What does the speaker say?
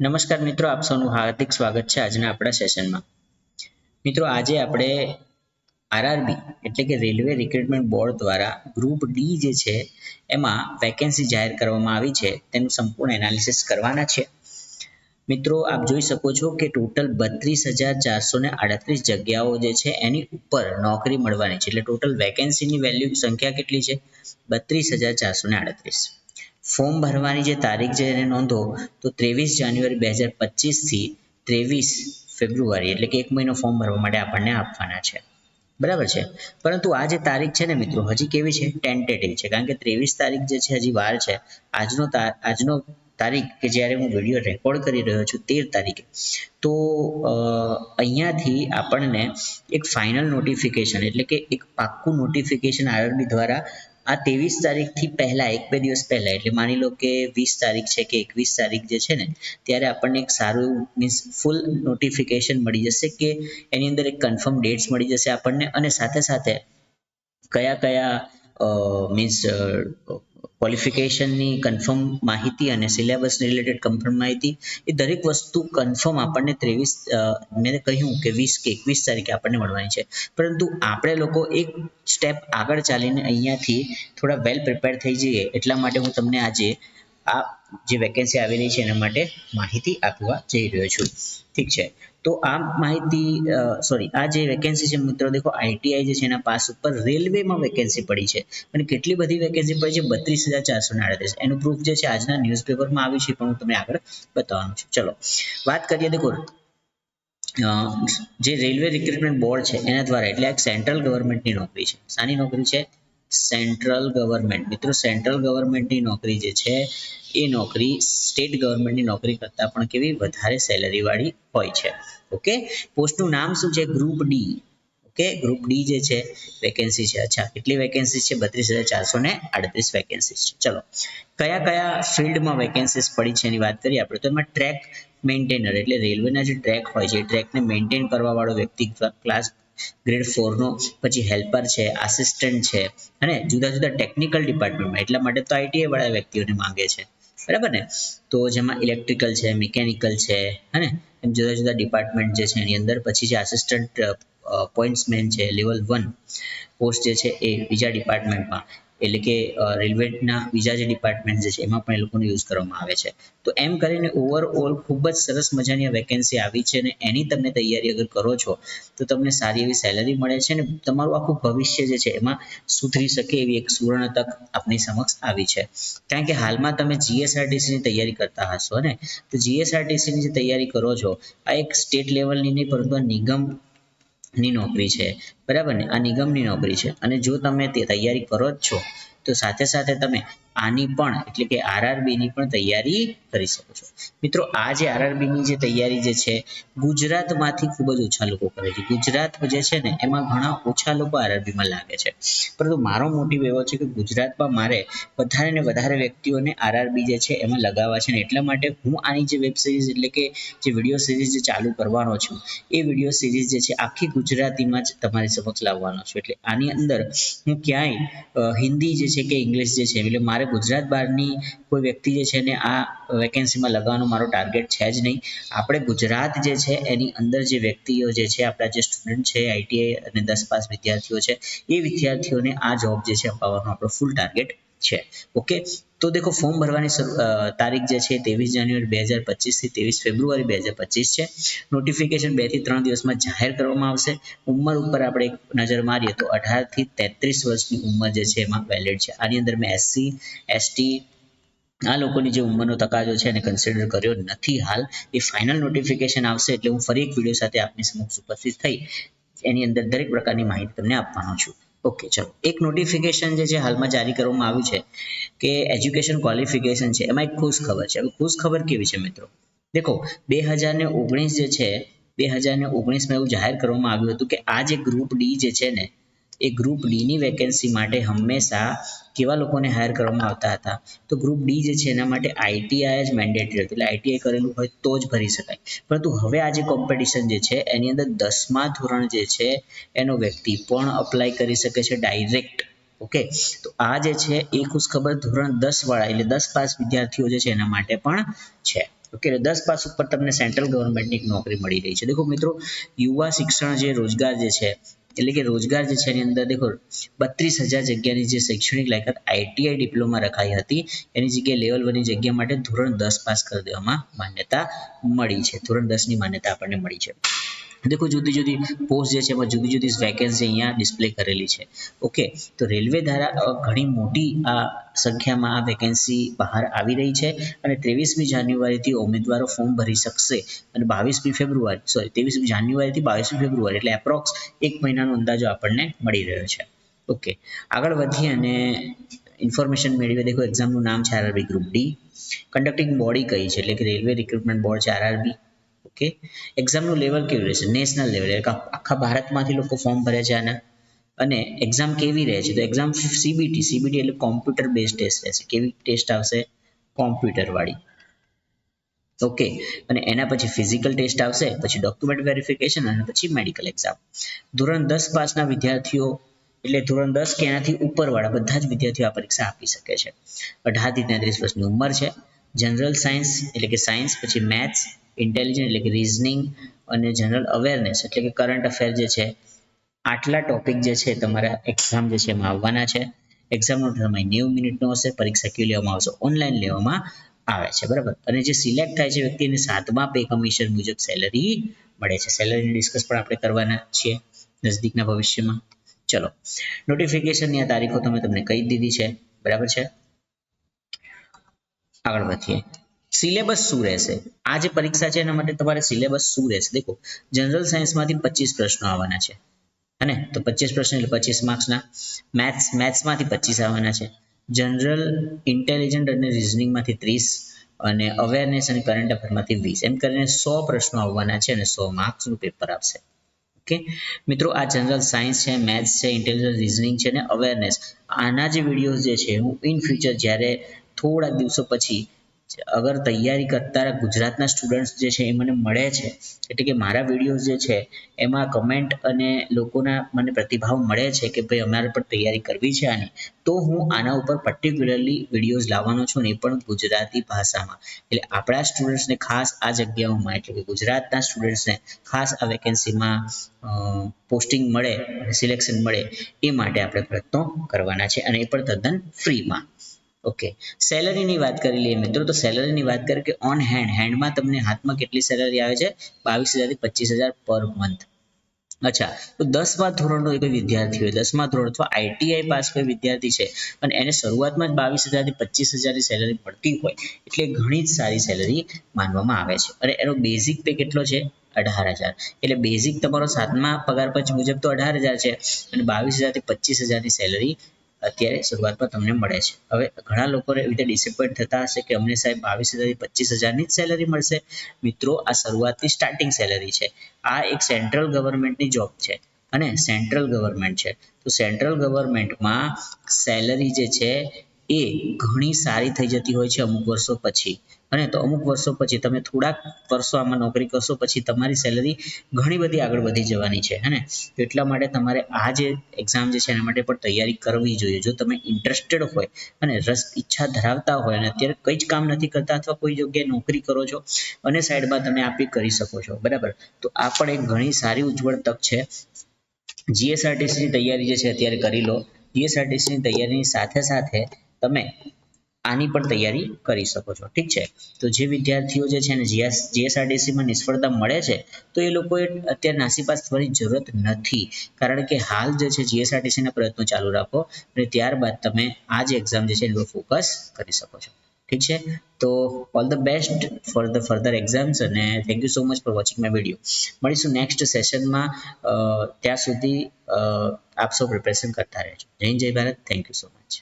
નમસ્કાર મિત્રો, આપ સૌનું હાર્દિક સ્વાગત છે આજના આપણા સેશનમાં. મિત્રો, આજે આપણે આરઆરબી એટલે કે રેલવે રિક્રુટમેન્ટ બોર્ડ દ્વારા ગ્રુપ ડી જે છે, એમાં વેકેન્સી જાહેર કરવામાં આવી છે. તેનું સંપૂર્ણ એનાલિસિસ કરવાના છે. મિત્રો, આપ જોઈ શકો છો કે ટોટલ બત્રીસ હજાર ચારસો ને આડત્રીસ જગ્યાઓ જે છે, એની ઉપર નોકરી મળવાની છે. એટલે ટોટલ વેકેન્સીની વેલ્યુ સંખ્યા કેટલી છે? બત્રીસ હજાર ચારસો ને આડત્રીસ. ફોર્મ ભરવાની જે તારીખ છે એને નોંધો, તો ત્રેવીસ જાન્યુઆરી બે હજાર પચીસથી ત્રેવીસ ફેબ્રુઆરી, એટલે કે એક મહિનો ફોર્મ ભરવા માટે આપણને આપવાના છે. બરાબર છે? પરંતુ આ જે તારીખ છે ને મિત્રો, હજી કેવી છે? ટેન્ટેટિવ છે. કારણ કે ત્રેવીસ તારીખ જે છે, હજી વાર છે. આજનો આજનો તારીખ કે જ્યારે હું વીડિયો રેકોર્ડ કરી રહ્યો છું, તેર તારીખે, તો અહીંયાથી આપણને એક ફાઇનલ નોટિફિકેશન એટલે કે એક પાક્કું નોટિફિકેશન આરઆરબી દ્વારા આ ત્રેવીસ તારીખથી પહેલા, એક બે દિવસ પહેલા, એટલે માની લો કે વીસ તારીખ છે કે એકવીસ તારીખ જે છે ને, ત્યારે આપણને એક સારું મીન્સ ફૂલ નોટિફિકેશન મળી જશે કે એની અંદર એક કન્ફર્મ ડેટ્સ મળી જશે આપણને અને સાથે સાથે કયા કયા મીન્સ ક્વોલિફિકેશનની કન્ફર્મ માહિતી અને સિલેબસ રિલેટેડ કન્ફર્મ માહિતી, એ દરેક વસ્તુ કન્ફર્મ આપણને ત્રેવીસ મેં કહ્યું કે વીસ કે એકવીસ તારીખે આપણને મળવાની છે. પરંતુ આપણે લોકો એક સ્ટેપ આગળ ચાલીને અહીંયાથી થોડા વેલ પ્રિપેર થઈ જઈએ, એટલા માટે હું તમને આજે આ જે વેકેન્સી આવેલી છે એના માટે માહિતી આપવા જઈ રહ્યો છું. ઠીક છે. તો આ માહિતી સોરી આ જે વેકેન્સી છે મિત્રો, દેખો આઈટીઆઈ જે છે એના પાસ ઉપર રેલવેમાં વેકેન્સી પડી છે. અને કેટલી બધી વેકેન્સી પડી છે? બત્રીસ હજાર ચારસો આડત્રીસ. એનું પ્રૂફ જે છે આજના ન્યૂઝપેપરમાં આવ્યું છે પણ હું તમને આગળ બતાવવાનું છું. ચલો, વાત કરીએ દેખો જે રેલવે રિક્રુટમેન્ટ બોર્ડ છે, એના દ્વારા, એટલે એક સેન્ટ્રલ ગવર્મેન્ટની નોકરી છે. શાની નોકરી છે? સેન્ટ્રલ ગવર્મેન્ટ મિત્રો સેન્ટ્રલ ગવર્મેન્ટની નોકરી જે છે, એ નોકરી સ્ટેટ ગવર્મેન્ટની નોકરી કરતાં પણ કેવી વધારે સેલરીવાળી હોય છે. ઓકે પોસ્ટનું નામ શું છે? Group D okay group D જે છે વેકેન્સી છે. અચ્છા, કેટલી વેકેન્સી છે? બત્રીસ હજાર ચારસો ને આડત્રીસ વેકેન્સી છે. ચલો, કયા કયા ફિલ્ડમાં વેકેન્સીસ પડી છે એની વાત કરીએ આપણે તો એમાં ટ્રેક મેન્ટેનર એટલે રેલવેના જે ટ્રેક હોય છે, એ ટ્રેકને મેન્ટેન કરવા વાળો વ્યક્તિ ક્લાસ ગ્રેડ ફોરનો પછી હેલ્પર છે આસિસ્ટન્ટ છે, અને જુદા જુદા ટેકનિકલ ડિપાર્ટમેન્ટમાં એટલા માટે તો આઈટીઆઈ વાળા વ્યક્તિઓને માંગે છે. બરાબર ને? તો જેમાં ઇલેક્ટ્રિકલ છે મિકેનિકલ છે, અને એમ જુદા જુદા ડિપાર્ટમેન્ટ જે છે એની અંદર પછી જે આસિસ્ટન્ટ પોઈન્ટ્સમેન છે લેવલ વન પોસ્ટ જે છે એ બીજા ડિપાર્ટમેન્ટમાં એટલે કે રેલવેના બીજા જે ડિપાર્ટમેન્ટ છે, એમાં પણ એ લોકોને યુઝ કરવામાં આવે છે. તો એમ કરીને ઓવરઓલ ખૂબ જ સરસ મજાની વેકેન્સી આવી છે અને એની તમે તૈયારી અગર કરો છો, તો તમને સારી એવી સેલરી મળે છે અને તમારું આખું ભવિષ્ય જે છે, એમાં સુધરી શકે એવી એક સુવર્ણ તક આપની સમક્ષ આવી છે. કારણ કે હાલમાં તમે જીએસઆરટીસીની તૈયારી કરતા હશો ને, તો જીએસઆરટીસીની જે તૈયારી કરો છો, આ એક સ્ટેટ લેવલની નહીં, પરંતુ આ નિગમ ની નોકરી છે. બરાબર ને? આ નિગમની નોકરી છે. અને જો તમે તે તૈયારી કરો જ છો તો સાથે સાથે તમે આની પણ, એટલે કે આરઆરબીની પણ તૈયારી કરી શકો છો. મિત્રો, આ જે આરઆરબીની જે તૈયારી જે છે, ગુજરાતમાંથી ખૂબ જ ઓછા લોકો કરે છે. ગુજરાત જે છે ને, એમાં ઘણા ઓછા લોકો આરઆરબીમાં લાગે છે. પરંતુ મારો મોટિવ એવો છે કે ગુજરાતમાં મારે વધારે ને વધારે વ્યક્તિઓને આરઆરબી જે છે એમાં લગાવવા છે ને, એટલા માટે હું આની જે વેબ સિરીઝ એટલે કે જે વીડિયો સિરીઝ જે ચાલુ કરવાનો છું, એ વીડિયો સિરીઝ જે છે, આખી ગુજરાતીમાં જ તમારી સમક્ષ લાવવાનો છું. એટલે આની અંદર હું ક્યાંય હિન્દી જે છે કે ઇંગ્લિશ જે છે, એટલે મારે ગુજરાત બહારની કોઈ વ્યક્તિ જે છે ને આ વેકેન્સીમાં લગાવવાનો મારો ટાર્ગેટ છે જ નહીં. આપણે ગુજરાત જે છે, એની અંદર જે વ્યક્તિઓ જે છે, આપણા જે સ્ટુડન્ટ છે આઈટીઆઈ અને દસ પાસ વિદ્યાર્થીઓ છે, એ વિદ્યાર્થીઓને આ જોબ જે છે અપાવવાનો આપણો ફૂલ ટાર્ગેટ છે. ઓકે તો દેખો ફોર્મ ભરવાની તારીખ જે છે ત્રેવીસ જાન્યુઆરી બે હજાર પચીસથી ત્રેવીસ ફેબ્રુઆરી બે હજાર પચીસ છે. નોટિફિકેશન બેથી ત્રણ દિવસમાં જાહેર કરવામાં આવશે. ઉંમર ઉપર આપણે એક નજર મારીએ તો અઢારથી તેત્રીસ વર્ષની ઉંમર જે છે એમાં વેલિડ છે. આની અંદર મેં એસસી એસટી આ લોકોની જે ઉંમરનો તકાજો છે એને કન્સિડર કર્યો નથી હાલ. એ ફાઇનલ નોટિફિકેશન આવશે એટલે હું ફરી એક વીડિયો સાથે આપની સમક્ષ ઉપસ્થિત થઈ. એની અંદર દરેક પ્રકારની માહિતી તમને આપવાનો છું. ઓકે ચલો. એક નોટિફિકેશન જે છે, હાલમાં જારી કરવામાં આવ્યું છે કે એજ્યુકેશન ક્વોલિફિકેશન છે. એમાં એક ખુશ ખબર છે. હવે ખુશ ખબર કેવી છે મિત્રો? દેખો, બે હજાર ને ઓગણીસ જે છે, બે હજાર ને ઓગણીસમાં એવું જાહેર કરવામાં આવ્યું હતું કે આ જે ગ્રુપ ડી જે છે ને એ ગ્રુપ ડીની વેકેન્સી માટે હંમેશા કેવા લોકોને હાયર કરવામાં આવતા હતા? તો ગ્રુપ ડી જે છે એના માટે આઈટીઆઈ જ મેન્ડેટરી હતું. એટલે આઈટીઆઈ કરેલું હોય તો જ ભરી શકાય. પરંતુ હવે આ જે કોમ્પિટિશન જે છે, એની અંદર દસમા ધોરણ જે છે, એનો વ્યક્તિ પણ અપ્લાય કરી શકે છે ડાયરેક્ટ ઓકે? તો આ જે છે, એ ખુશખબર ધોરણ દસ વાળા, એટલે દસ પાસ વિદ્યાર્થીઓ જે છે એના માટે પણ છે. ઓકે? દસ પાસ ઉપર તમને સેન્ટ્રલ ગવર્મેન્ટની નોકરી મળી રહી છે. દેખો મિત્રો, યુવા શિક્ષણ જે રોજગાર જે છે એટલે કે રોજગાર જે છે એની અંદર દેખો, બત્રીસ હજાર જગ્યાની જે શૈક્ષણિક લાયકાત આઈટીઆઈ ડિપ્લોમા રખાઈ હતી, એની જગ્યાએ લેવલ વનની જગ્યા માટે ધોરણ દસ પાસ કરી દેવામાં માન્યતા મળી છે. ધોરણ દસની માન્યતા આપણને મળી છે. દેખો, જુદી જુદી પોસ્ટ જે છે એમાં જુદી જુદી વેકેન્સી અહીંયા ડિસ્પ્લે કરેલી છે. ઓકે તો રેલવે દ્વારા ઘણી મોટી આ સંખ્યામાં આ વેકેન્સી બહાર આવી રહી છે અને ત્રેવીસમી જાન્યુઆરીથી ઉમેદવારો ફોર્મ ભરી શકશે અને બાવીસમી ફેબ્રુઆરી સોરી ત્રેવીસમી જાન્યુઆરીથી બાવીસમી ફેબ્રુઆરી, એટલે એપ્રોક્સ એક મહિનાનો અંદાજો આપણને મળી રહ્યો છે. ઓકે આગળ વધી અને ઇન્ફોર્મેશન મેળવીએ. દેખો એક્ઝામનું નામ છે RRB group D conducting body કઈ છે? એટલે કે રેલવે રિક્રુટમેન્ટ બોર્ડ છે આરઆરબી ઓકે એક્ઝામનું લેવલ કેવું રહેશે? નેશનલ લેવલ એટલે આખા ભારતમાંથી લોકો ફોર્મ ભરે છે આના. અને એક્ઝામ કેવી રહે છે? તો એક્ઝામ સીબીટી સીબીટી એટલે કોમ્પ્યુટર બેઝ ટેસ્ટ રહેશે. કેવી ટેસ્ટ આવશે? કોમ્પ્યુટરવાળી ઓકે અને એના પછી ફિઝિકલ ટેસ્ટ આવશે, પછી ડોક્યુમેન્ટ વેરિફિકેશન અને પછી મેડિકલ એક્ઝામ ધોરણ દસ પાસના વિદ્યાર્થીઓ, એટલે ધોરણ દસ કે એનાથી ઉપરવાળા બધા જ વિદ્યાર્થીઓ આ પરીક્ષા આપી શકે છે. અઢારથી તેત્રીસ વર્ષની ઉંમર છે. જનરલ સાયન્સ એટલે કે સાયન્સ પછી મેથ્સ ઇન્ટેલિજન્ટ એટલે કે રિઝનિંગ અને જનરલ અવેરનેસ એટલે કે કરંટ અફેર જે છે, આટલા ટોપિક જે છે તમારા એક્ઝામ જે છે એમાં આવવાના છે. એક્ઝામનો સમય નેવું મિનિટનો હશે, પરીક્ષા ક્યુ લેવામાં આવશે? ઓનલાઈન લેવામાં આવે છે, બરાબર? અને જે સિલેક્ટ થાય છે વ્યક્તિને સાતમા પે કમિશન મુજબ સેલરી મળે છે. સેલરીની ડિસ્કસ પણ આપણે કરવાના છીએ નજદીકના ભવિષ્યમાં. ચલો નોટિફિકેશનની આ તારીખો તમે તમને કહી દીધી છે, બરાબર છે? આગળ વધીએ. સિલેબસ શું રહેશે? આ જે પરીક્ષા છે, એના માટે તમારે સિલેબસ શું રહેશે? દેખો જનરલ સાયન્સમાંથી પચીસ પ્રશ્નો આવવાના છે. હે તો પચીસ પ્રશ્ન એટલે પચીસ માર્ક્સના મેથ્સ મેથ્સમાંથી પચીસ આવવાના છે. જનરલ ઇન્ટેલિજન્ટ અને રિઝનિંગમાંથી ત્રીસ અને અવેરનેસ અને કરંટ અફેરમાંથી વીસ. એમ કરીને સો પ્રશ્નો આવવાના છે અને સો માર્ક્સનું પેપર આપશે ઓકે મિત્રો, આ જનરલ સાયન્સ છે મેથ્સ છે ઇન્ટેલિજન્ટ રિઝનિંગ છે અને અવેરનેસ આના જે વિડીયોઝ જે છે, હું ઇન ફ્યુચર જ્યારે થોડાક દિવસો પછી અગર તૈયારી કરતા ગુજરાતના સ્ટુડન્ટ્સ જે છે એ મને મળે છે, એટલે કે મારા વિડીયોઝ જે છે, એમાં કમેન્ટ અને લોકોના મને પ્રતિભાવ મળે છે કે ભાઈ અમારે પણ તૈયારી કરવી છે આની, તો હું આના ઉપર પર્ટિક્યુલરલી વિડીયોઝ લાવવાનો છું ને એ પણ ગુજરાતી ભાષામાં. એટલે આપણા સ્ટુડન્ટ્સને ખાસ આ જગ્યાઓમાં, એટલે કે ગુજરાતના સ્ટુડન્ટ્સને ખાસ આ વેકેન્સીમાં પોસ્ટિંગ મળે અને સિલેક્શન મળે એ માટે આપણે પ્રયત્નો કરવાના છે અને એ પણ તદ્દન ફ્રીમાં ઓકે સેલરીની વાત કરી લઈએ મિત્રો, તો સેલરીની વાત કરીએ કે ઓન હેન્ડ હેન્ડમાં તમને હાથમાં કેટલી સેલરી આવે છે? બાવીસ હજારથી પચીસ હજાર પર મંથ અચ્છા, તો દસમા ધોરણનો કોઈ વિદ્યાર્થી હોય, દસમા ધોરણ અથવા આઈટીઆઈ પાસ કોઈ વિદ્યાર્થી છે, અને એને શરૂઆતમાં જ બાવીસ હજારથી પચીસ હજારની સેલરી મળતી હોય, એટલે ઘણી જ સારી સેલરી માનવામાં આવે છે. અને એનો બેઝિક પે કેટલો છે? અઢાર હજાર. એટલે બેઝિક તમારો સાતમા પગાર પંચ મુજબ તો અઢાર હજાર છે, અને બાવીસ હજારથી પચીસ હજારની સેલરી અત્યારે શરૂઆતમાં તમને મળે છે. હવે ઘણા લોકો એવી રીતે ડિસએપોઇન્ટ થતા હશે કે અમને સાહેબ બાવીસ હજારથી પચીસ હજારની જ સેલેરી મળશે. મિત્રો, આ શરૂઆતની સ્ટાર્ટિંગ સેલેરી છે. આ એક સેન્ટ્રલ ગવર્મેન્ટની જોબ છે અને સેન્ટ્રલ ગવર્મેન્ટ છે. તો સેન્ટ્રલ ગવર્મેન્ટમાં સેલરી જે છે એ ઘણી સારી થઈ જતી હોય છે અમુક વર્ષો પછી. અને તો અમુક વર્ષો પછી તમે થોડાક વર્ષો આમાં નોકરી કરશો પછી તમારી સેલરી ઘણી બધી આગળ વધી જવાની છે, હે ને? એટલા માટે તમારે આ જે એક્ઝામ જે છે એના માટે પણ તૈયારી કરવી જોઈએ. જો તમે ઇન્ટરેસ્ટેડ હોય અને રસ ઈચ્છા ધરાવતા હોય અને અત્યારે કંઈ જ કામ નથી કરતા અથવા કોઈ જગ્યાએ નોકરી કરો છો અને સાઈડમાં તમે આપી કરી શકો છો, બરાબર? તો આ પણ એક ઘણી સારી ઉજ્જવળ તક છે. જીએસઆરટીસીની તૈયારી જે છે અત્યારે કરી લો. જીએસઆરટીસીની તૈયારીની સાથે સાથે તમે આની પણ તૈયારી કરી શકો છો. ઠીક છે? તો જે વિદ્યાર્થીઓ જે છે ને જીએસ જીએસઆરટીસીમાં નિષ્ફળતા મળે છે, તો એ લોકોએ અત્યારે નાસીપાસ થવાની જરૂરત નથી. કારણ કે હાલ જે છે જીએસઆરટીસીના પ્રયત્નો ચાલુ રાખો અને ત્યારબાદ તમે આ જે એક્ઝામ જે છે એનું ફોકસ કરી શકો છો. ઠીક છે? તો all the best for the further exams અને thank you so much for watching my video મળીશું નેક્સ્ટ સેશનમાં ત્યાં સુધી આપ સૌ પ્રિપેરેશન કરતા રહેજો. Jai Jai Bharat. Thank you so much